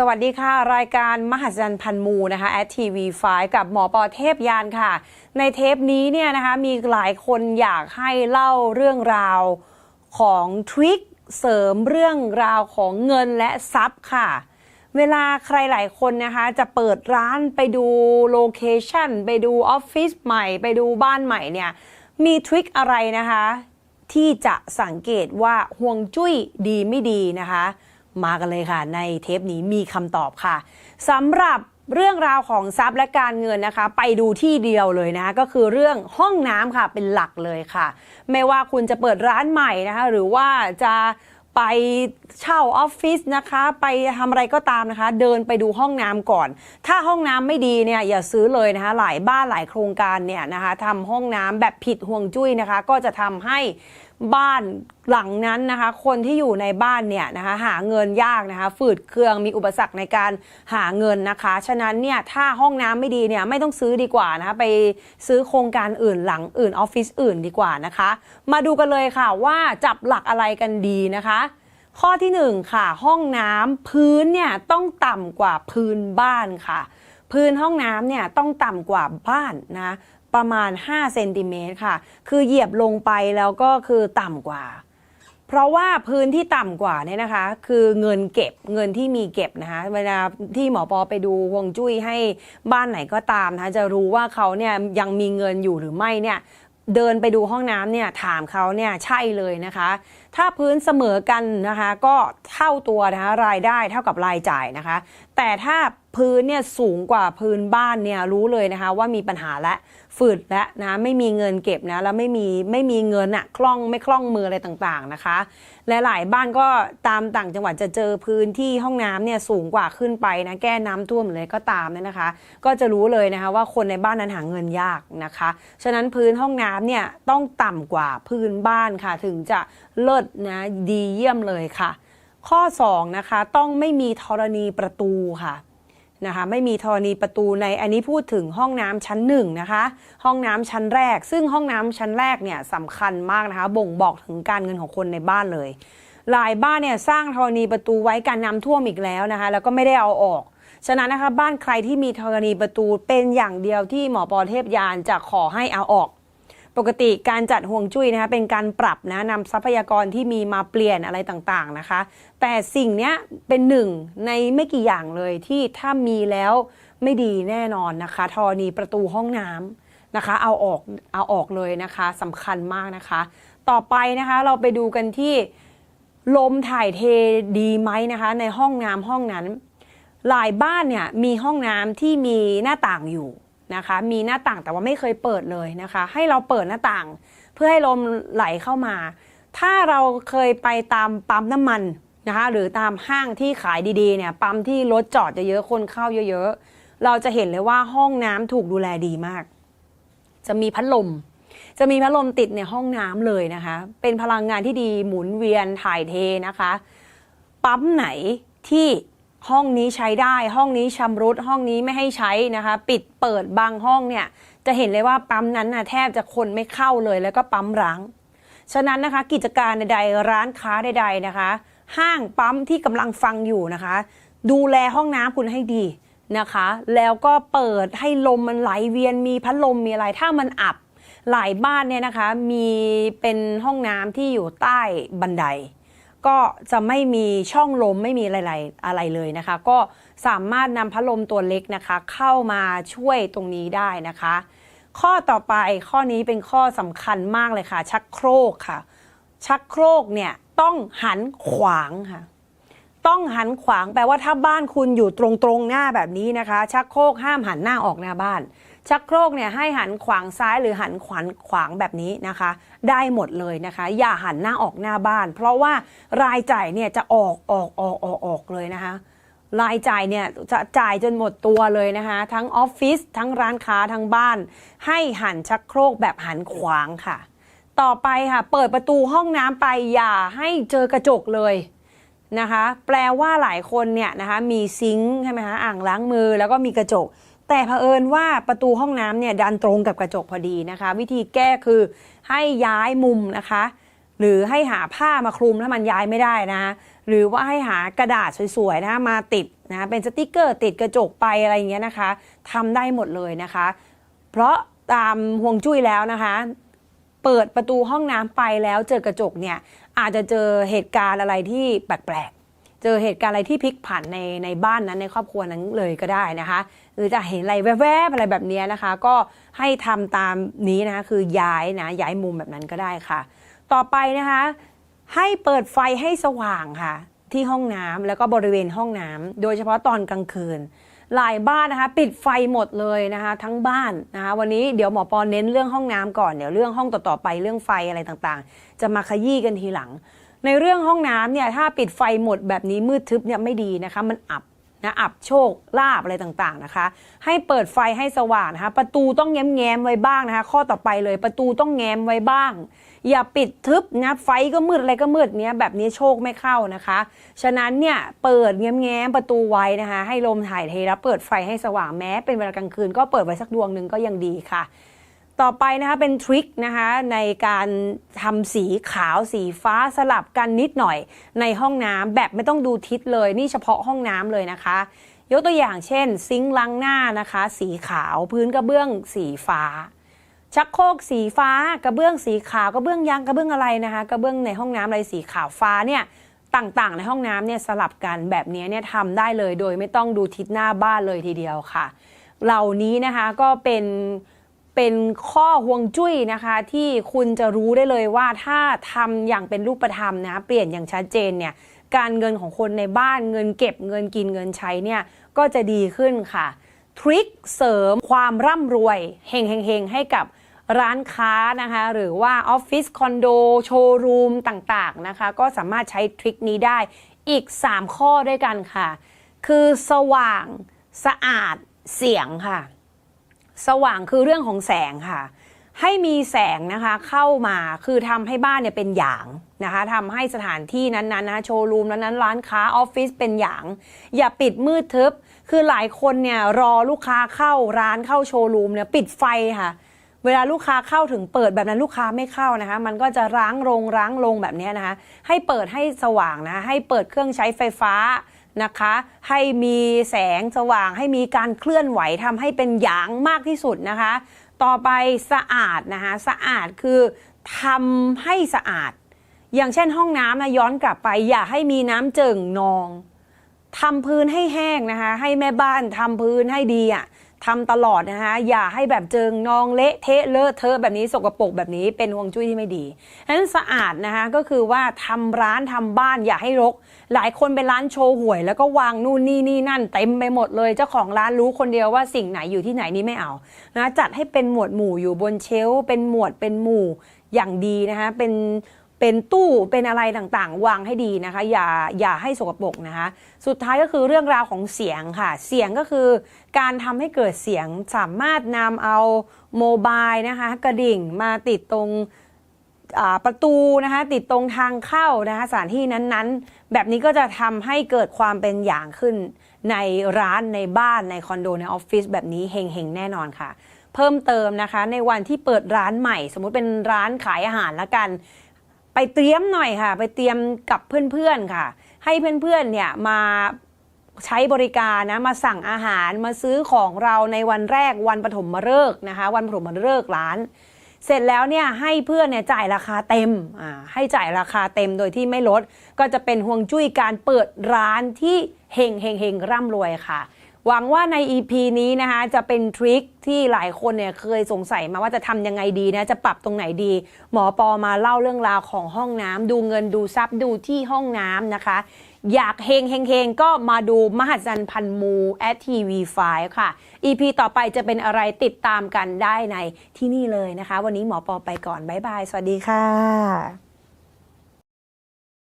สวัสดีค่ะ รายการมหัศจรรย์พันมูนะคะแอ t TV5 กับหมอปอเทพยานค่ะ ในเทปนี้เนี่ยนะคะมีหลายคนอยากให้เล่าเรื่องราวของทริคเสริมเรื่องราวของเงินและทรัพย์ค่ะ เวลาใครหลายคนนะคะจะเปิดร้านไปดูโลเคชันไปดูออฟฟิศใหม่ ไปดูบ้านใหม่เนี่ยมีทริคอะไรนะคะ ที่จะสังเกตว่าห่วงจุ้ยดีไม่ดีนะคะ มากันเลยค่ะ ในเทปนี้มีคำตอบค่ะสำหรับเรื่องราวของทรัพย์และการเงินนะคะ ไปดูที่เดียวเลยนะคะก็คือเรื่องห้องน้ำค่ะเป็นหลักเลยค่ะ ไม่ว่าคุณจะเปิดร้านใหม่นะคะ หรือว่าจะไปเช่าออฟฟิศนะคะ ไปทำอะไรก็ตามนะคะ เดินไปดูห้องน้ำก่อน ถ้าห้องน้ำไม่ดีเนี่ยอย่าซื้อเลยนะคะ หลายบ้านหลายโครงการเนี่ยนะคะทำห้องน้ำแบบผิดห่วงจุ้ยนะคะ ก็จะทำให้ บ้านหลังนั้นนะคะ คนที่อยู่ในบ้านเนี่ยนะคะ หาเงินยากนะคะ ฝืดเครื่องมีอุปสรรคในการหาเงินนะคะ ฉะนั้นเนี่ยถ้าห้องน้ำไม่ดีเนี่ยไม่ต้องซื้อดีกว่านะคะ ไปซื้อโครงการอื่นหลังอื่นออฟฟิศอื่นดีกว่านะคะ มาดูกันเลยค่ะว่าจับหลักอะไรกันดีนะคะ ข้อที่หนึ่งค่ะ ห้องน้ำพื้นเนี่ยต้องต่ำกว่าพื้นบ้านค่ะ พื้นห้องน้ำเนี่ยต้องต่ำกว่าบ้านนะ ประมาณ 5 เซนติเมตรค่ะ คือเหยียบลงไปแล้วก็คือต่ำกว่า เพราะว่าพื้นที่ต่ำกว่าเนี่ยนะคะ คือเงินเก็บเงินที่มีเก็บนะคะ เวลาที่หมอปอไปดูฮวงจุ้ยให้บ้านไหนก็ตามนะคะจะรู้ว่าเขาเนี่ยยังมีเงินอยู่หรือไม่เนี่ยเดินไปดูห้องน้ำเนี่ยถามเขาเนี่ยใช่เลยนะคะ ถ้าพื้นเสมอกันนะคะ ก็เท่าตัวนะคะรายได้เท่ากับรายจ่ายนะคะ แต่ถ้าพื้นเนี่ยสูงกว่าพื้นบ้านเนี่ยรู้เลยนะคะว่ามีปัญหาและ ฝืดและนะไม่มีเงินเก็บนะแล้วไม่มีไม่มีเงินอะคล่องไม่คล่องมืออะไรต่างๆนะคะและหลายบ้านก็ตามต่างจังหวัดจะเจอพื้นที่ห้องน้ำเนี่ยสูงกว่าขึ้นไปนะแก้น้ำท่วมเลยก็ตามเนี่ยนะคะ ก็จะรู้เลยนะคะว่าคนในบ้านนั้นหาเงินยากนะคะ ฉะนั้นพื้นห้องน้ำเนี่ยต้องต่ำกว่าพื้นบ้านค่ะ ถึงจะเลิศนะดีเยี่ยมเลยค่ะ ข้อ2นะคะต้องไม่มีธรณีประตูค่ะ นะคะไม่มีธรณีประตูในอันนี้พูดถึงห้องน้ำชั้นหนึ่งนะคะห้องน้ำชั้นแรก ซึ่งห้องน้ำชั้นแรกเนี่ยสำคัญมากนะคะบ่งบอกถึงการเงินของคนในบ้านเลย หลายบ้านเนี่ยสร้างธรณีประตูไว้การน้ำท่วมอีกแล้วนะคะแล้วก็ไม่ได้เอาออกฉะนั้นนะคะบ้านใครที่มีธรณีประตูเป็นอย่างเดียวที่หมอปอเทพยานจะขอให้เอาออก ปกติการจัดห่วงจุ้ยนะคะเป็นการปรับนะนำทรัพยากรที่มีมาเปลี่ยนอะไรต่างๆนะคะ แต่สิ่งนี้เป็นหนึ่งในไม่กี่อย่างเลยที่ถ้ามีแล้วไม่ดีแน่นอนนะคะธรณีประตูห้องน้ำนะคะ เอาออกเอาออกเลยนะคะสำคัญมากนะคะ ต่อไปนะคะเราไปดูกันที่ลมถ่ายเทดีไหมนะคะ ในห้องน้ำห้องนั้น หลายบ้านเนี่ยมีห้องน้ำที่มีหน้าต่างอยู่ นะคะ มีหน้าต่างแต่ว่าไม่เคยเปิดเลยนะคะ ให้เราเปิดหน้าต่าง เพื่อให้ลมไหลเข้ามา ถ้าเราเคยไปตามปั๊มน้ำมันนะคะ หรือตามห้างที่ขายดีๆเนี่ยปั๊มที่รถจอดเยอะๆคนเข้าเยอะๆ เราจะเห็นเลยว่าห้องน้ำถูกดูแลดีมาก จะมีพัดลม จะมีพัดลมติดในห้องน้ำเลยนะคะ เป็นพลังงานที่ดีหมุนเวียนถ่ายเทนะคะ ปั๊มไหนที่ ห้องนี้ใช้ได้ห้องนี้ชำรุดห้องนี้ไม่ให้ใช้นะคะ ปิดเปิดบางห้องเนี่ย จะเห็นเลยว่าปั๊มนั้นนะแทบจะคนไม่เข้าเลยแล้วก็ปั๊มร้าง ฉะนั้นนะคะกิจการใดๆร้านค้าใดๆนะคะ ห้างปั๊มที่กำลังฟังอยู่นะคะ ดูแลห้องน้ำคุณให้ดีนะคะ แล้วก็เปิดให้ลมมันไหลเวียนมีพัดลมมีอะไรถ้ามันอับหลายบ้านเนี่ยนะคะมีเป็นห้องน้ำที่อยู่ใต้บันได ก็จะไม่มีช่องลมไม่มีอะไรๆอะไรเลยนะคะ ก็สามารถนำพัดลมตัวเล็กนะคะ เข้ามาช่วยตรงนี้ได้นะคะ ข้อต่อไปข้อนี้เป็นข้อสำคัญมากเลยค่ะ ชักโครกค่ะ ชักโครกเนี่ยต้องหันขวางค่ะ ต้องหันขวางแปลว่าถ้าบ้านคุณอยู่ตรงๆหน้าแบบนี้นะคะ ชักโครกห้ามหันหน้าออกหน้าบ้าน ชักโครกเนี่ยให้หันขวางซ้ายหรือหันขวานขวางแบบนี้นะคะ ได้หมดเลยนะคะ อย่าหันหน้าออกหน้าบ้าน เพราะว่ารายจ่ายเนี่ยจะออกออกออกออกออกเลยนะคะ รายจ่ายเนี่ยจะจ่ายจนหมดตัวเลยนะคะ ทั้งออฟฟิศทั้งร้านค้าทั้งบ้าน ให้หันชักโครกแบบหันขวางค่ะ ต่อไปค่ะ เปิดประตูห้องน้ำไปอย่าให้เจอกระจกเลยนะคะ แปลว่าหลายคนเนี่ยนะคะมีซิงค์ใช่ไหมคะอ่างล้างมือแล้วก็มีกระจก แต่เผอิญว่าประตูห้องน้ำเนี่ยดันตรงกับกระจกพอดีนะคะ วิธีแก้คือให้ย้ายมุมนะคะ หรือให้หาผ้ามาคลุมถ้ามันย้ายไม่ได้นะ หรือว่าให้หากระดาษสวยๆนะมาติดนะเป็นสติกเกอร์ติดกระจกไปอะไรอย่างเงี้ยนะคะทำได้หมดเลยนะคะ เพราะตามห่วงจุ้ยแล้วนะคะ เปิดประตูห้องน้ำไปแล้วเจอกระจกเนี่ยอาจจะเจอเหตุการณ์อะไรที่แปลก เจอเหตุการณ์อะไรที่พลิกผันในในบ้านนั้นในครอบครัวนั้นเลยก็ได้นะคะ หรือจะเห็นอะไรแวบๆอะไรแบบนี้นะคะ ก็ให้ทำตามนี้นะคะคือย้ายนะย้ายมุมแบบนั้นก็ได้ค่ะ ต่อไปนะคะ ให้เปิดไฟให้สว่างค่ะ ที่ห้องน้ำแล้วก็บริเวณห้องน้ำโดยเฉพาะตอนกลางคืนหลายบ้านนะคะปิดไฟหมดเลยนะคะทั้งบ้านนะคะวันนี้เดี๋ยวหมอปอเน้นเรื่องห้องน้ำก่อนเดี๋ยวเรื่องห้องต่อๆไปเรื่องไฟอะไรต่างๆ จะมาขยี้กันทีหลัง ในเรื่องห้องน้ำเนี่ยถ้าปิดไฟหมดแบบนี้มืดทึบเนี่ยไม่ดีนะคะ มันอับนะอับโชคลาบอะไรต่างๆนะคะ ให้เปิดไฟให้สว่างนะคะ ประตูต้องแง้มๆไว้บ้างนะคะ ข้อต่อไปเลยประตูต้องแง้มไว้บ้าง อย่าปิดทึบนะไฟก็มืดอะไรก็มืดเนี้ยแบบนี้โชคไม่เข้านะคะ ฉะนั้นเนี่ยเปิดแง้มๆประตูไว้นะคะ ให้ลมถ่ายเทแล้วเปิดไฟให้สว่างแม้เป็นเวลากลางคืนก็เปิดไว้สักดวงหนึ่งก็ยังดีค่ะ ต่อไปนะคะเป็นทริคนะคะในการทำสีขาวสีฟ้าสลับกันนิดหน่อยในห้องน้ำแบบไม่ต้องดูทิศเลยนี่เฉพาะห้องน้ำเลยนะคะ ยกตัวอย่างเช่น ซิงค์ล้างหน้านะคะ สีขาวพื้นกระเบื้องสีฟ้า ชักโครกสีฟ้ากระเบื้องสีขาวกระเบื้องยางกระเบื้องอะไรนะคะกระเบื้องในห้องน้ำอะไรสีขาวฟ้าเนี่ยต่างๆ ในห้องน้ำเนี่ยสลับกันแบบนี้เนี่ยทำได้เลยโดยไม่ต้องดูทิศหน้าบ้านเลยทีเดียวค่ะ เหล่านี้นะคะก็เป็น เป็นข้อห่วงจุ้ยนะคะที่คุณจะรู้ได้เลยว่าถ้าทำอย่างเป็นรูปธรรมนะเปลี่ยนอย่างชัดเจนเนี่ยการเงินของคนในบ้านเงินเก็บเงินกินเงินใช้เนี่ยก็จะดีขึ้นค่ะ ทริคเสริมความร่ำรวยเฮงเฮงเฮงให้กับร้านค้านะคะหรือว่าออฟฟิศคอนโดโชว์รูมต่างๆนะคะก็สามารถใช้ทริคนี้ได้อีก 3 ข้อด้วยกันค่ะ คือสว่างสะอาดเสียงค่ะ สว่างคือเรื่องของแสงค่ะ ให้มีแสงนะคะเข้ามาคือทำให้บ้านเนี่ยเป็นหยางนะคะทำให้สถานที่นั้นๆนะโชว์รูมนั้นๆร้านค้าออฟฟิศเป็นหยาง อย่าปิดมืดทึบ คือหลายคนเนี่ยรอลูกค้าเข้าร้านเข้าโชว์รูมเนี่ยปิดไฟค่ะเวลาลูกค้าเข้าถึงเปิดแบบนั้นลูกค้าไม่เข้านะคะ มันก็จะร้างลงร้างลงแบบนี้นะคะ ให้เปิดให้สว่างนะ ให้เปิดเครื่องใช้ไฟฟ้า นะคะ ให้มีแสงสว่างให้มีการเคลื่อนไหวทำให้เป็นหยางมากที่สุดนะคะ ต่อไปสะอาดนะคะสะอาดคือทำให้สะอาด อย่างเช่นห้องน้ำนะย้อนกลับไป อย่าให้มีน้ำเจิ่งนองทำพื้นให้แห้งนะคะ ให้แม่บ้านทำพื้นให้ดีอะ ทำตลอดนะคะอย่าให้แบบเจิงนองเละเทะเลอะเทอะแบบนี้สกปรกแบบนี้เป็นห่วงจุ้ยที่ไม่ดีฉะนั้นสะอาดนะคะก็คือว่าทำร้านทำบ้านอย่าให้รก หลายคนเป็นร้านโชว์หวย แล้วก็วางนู่นนี่นี่นั่นเต็มไปหมดเลยเจ้าของร้านรู้คนเดียวว่าสิ่งไหนอยู่ที่ไหนนี่ไม่เอานะจัดให้เป็นหมวดหมู่อยู่บนเชลเป็นหมวดเป็นหมู่อย่างดีนะคะเป็น เป็นตู้เป็นอะไรต่างๆ วางให้ดีนะคะ อย่าอย่าให้สกปรกนะคะ สุดท้ายก็คือเรื่องราวของเสียงค่ะ เสียงก็คือการทำให้เกิดเสียงสามารถนำเอาโมบายนะคะ กระดิ่งมาติดตรงประตูนะคะติดตรงทางเข้านะคะสถานที่นั้นๆ แบบนี้ก็จะทำให้เกิดความเป็นอย่างขึ้น ในร้านในบ้านในคอนโดในออฟฟิศแบบนี้เฮงๆ แน่นอนค่ะ เพิ่มเติมนะคะในวันที่เปิดร้านใหม่ สมมุติเป็นร้านขายอาหารละกัน ไปเตรียมหน่อยค่ะ ไปเตรียมกับเพื่อนๆค่ะ ให้เพื่อนๆเนี่ยมาใช้บริการนะมาสั่งอาหารมาซื้อของเราในวันแรกวันปฐมฤกษ์นะคะ วันปฐมฤกษ์ร้าน เสร็จแล้วเนี่ยให้เพื่อนเนี่ยจ่ายราคาเต็มอ่าให้จ่ายราคาเต็มโดยที่ไม่ลด ก็จะเป็นห่วงจุ้ยการเปิดร้านที่เฮงเฮงเฮงร่ำรวยค่ะ หวังว่าใน EP นี้นะคะจะเป็นทริคที่หลายคนเนี่ยเคยสงสัยมาว่าจะทำยังไงดีนะจะปรับตรงไหนดี หมอปอมาเล่าเรื่องราวของห้องน้ำดูเงินดูทรัพย์ดูที่ห้องน้ำนะคะ อยากเฮงเฮงเฮงก็มาดูมหัศจรรย์พันมู at TV5 ค่ะ EP ต่อไปจะเป็นอะไรติดตามกันได้ในที่นี่เลยนะคะ วันนี้หมอปอไปก่อนบ๊ายบาย สวัสดีค่ะ